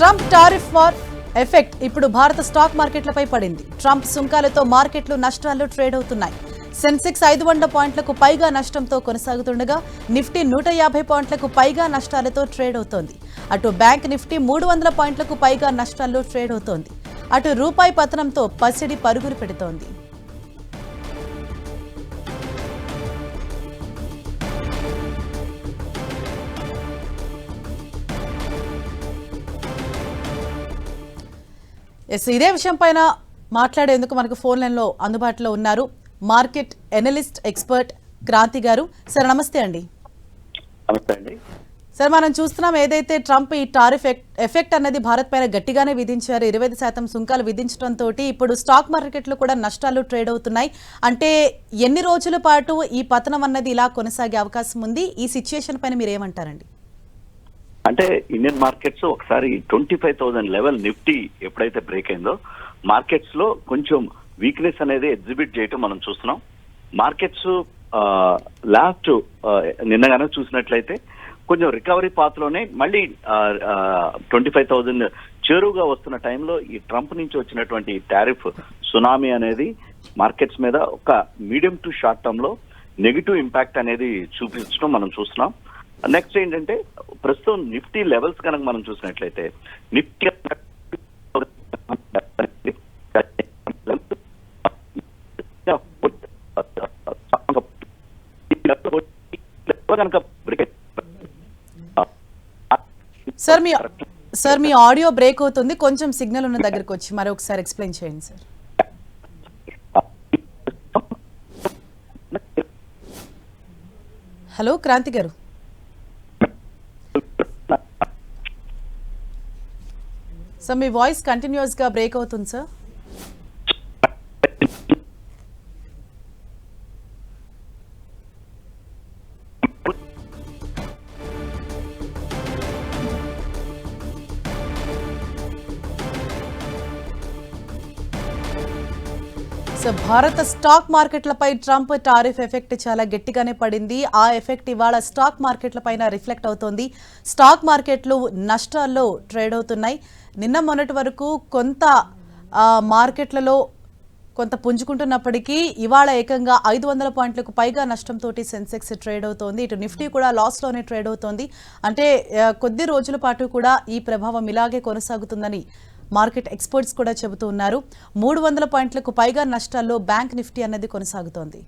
Trump tariff war effect ఇప్పుడు భారత stock మార్కెట్లపై పడింది. ట్రంప్ సుంకాలతో మార్కెట్లు నష్టాల్లో ట్రేడ్ అవుతున్నాయి. సెన్సెక్స్ ఐదు వందల పాయింట్లకు పైగా నష్టంతో కొనసాగుతుండగా నిఫ్టీ నూట యాభై పాయింట్లకు పైగా నష్టాలతో ట్రేడ్ అవుతోంది. అటు బ్యాంక్ నిఫ్టీ మూడు వందల పాయింట్లకు పైగా నష్టాల్లో ట్రేడ్ అవుతోంది. అటు రూపాయి పతనంతో పసిడి పరుగులు పెడుతోంది. ఎస్ ఇదే విషయం పైన మాట్లాడేందుకు మనకు ఫోన్ లైన్లో అందుబాటులో ఉన్నారు market analyst expert Kranti garu. Sir నమస్తే అండి. నమస్తే అండి. సార్ మనం చూస్తున్నాం ఏదైతే ట్రంప్ ఈ టారిఫ్ ఎఫెక్ట్ అనేది భారత్ పైన గట్టిగానే విధించారు ఇరవై శాతం సుంకాలు విధించడంతో ఇప్పుడు స్టాక్ మార్కెట్లు కూడా నష్టాలు ట్రేడ్ అవుతున్నాయి. అంటే ఎన్ని రోజుల పాటు ఈ పతనం అన్నది ఇలా కొనసాగే అవకాశం ఉంది. ఈ సిచ్యుయేషన్ పైన మీరు ఏమంటారండి? అంటే ఇండియన్ మార్కెట్స్ ఒకసారి twenty five thousand level Nifty ఎప్పుడైతే బ్రేక్ అయిందో మార్కెట్స్లో కొంచెం వీక్నెస్ అనేది ఎగ్జిబిట్ చేయటం మనం చూస్తున్నాం. మార్కెట్స్ లాస్ట్ నిన్నగానే చూసినట్లయితే కొంచెం రికవరీ పాత్లోనే మళ్ళీ ట్వంటీ ఫైవ్ థౌసండ్ చేరువుగా వస్తున్న టైంలో ఈ ట్రంప్ నుంచి వచ్చినటువంటి టారిఫ్ సునామీ అనేది మార్కెట్స్ మీద ఒక మీడియం టు షార్ట్ టర్మ్లో నెగిటివ్ ఇంపాక్ట్ అనేది చూపించడం మనం చూస్తున్నాం. నెక్స్ట్ ఏంటంటే ప్రస్తుతం నిఫ్టీ లెవెల్స్ కనుక మనం చూసినట్లయితే నిఫ్టీ కనుక సార్ మీ సార్ మీ ఆడియో బ్రేక్ అవుతుంది. కొంచెం సిగ్నల్ ఉన్న దగ్గరకు వచ్చి మరొకసారి ఎక్స్ప్లెయిన్ చేయండి sir. Hello Kranti garu. Sir మీ వాయిస్ కంటిన్యూస్గా బ్రేక్ అవుతుంది సార్ సో భారత స్టాక్ మార్కెట్లపై ట్రంప్ టారిఫ్ ఎఫెక్ట్ చాలా గట్టిగానే పడింది. ఆ ఎఫెక్ట్ ఇవాళ స్టాక్ మార్కెట్లపైన రిఫ్లెక్ట్ అవుతోంది. స్టాక్ మార్కెట్లు నష్టాల్లో ట్రేడ్ అవుతున్నాయి. నిన్న మొన్నటి వరకు కొంత మార్కెట్లలో కొంత పుంజుకుంటున్నప్పటికీ ఇవాళ ఏకంగా ఐదు వందల పాయింట్లకు పైగా నష్టంతో సెన్సెక్స్ ట్రేడ్ అవుతోంది. ఇటు నిఫ్టీ కూడా లాస్లోనే ట్రేడ్ అవుతోంది. అంటే కొద్ది రోజుల పాటు కూడా ఈ ప్రభావం ఇలాగే కొనసాగుతుందని మార్కెట్ ఎక్స్పర్ట్స్ కూడా చెబుతూ ఉన్నారు. మూడు వందల పాయింట్లకు పైగా నష్టాల్లో బ్యాంక్ నిఫ్టీ అన్నది కొనసాగుతోంది.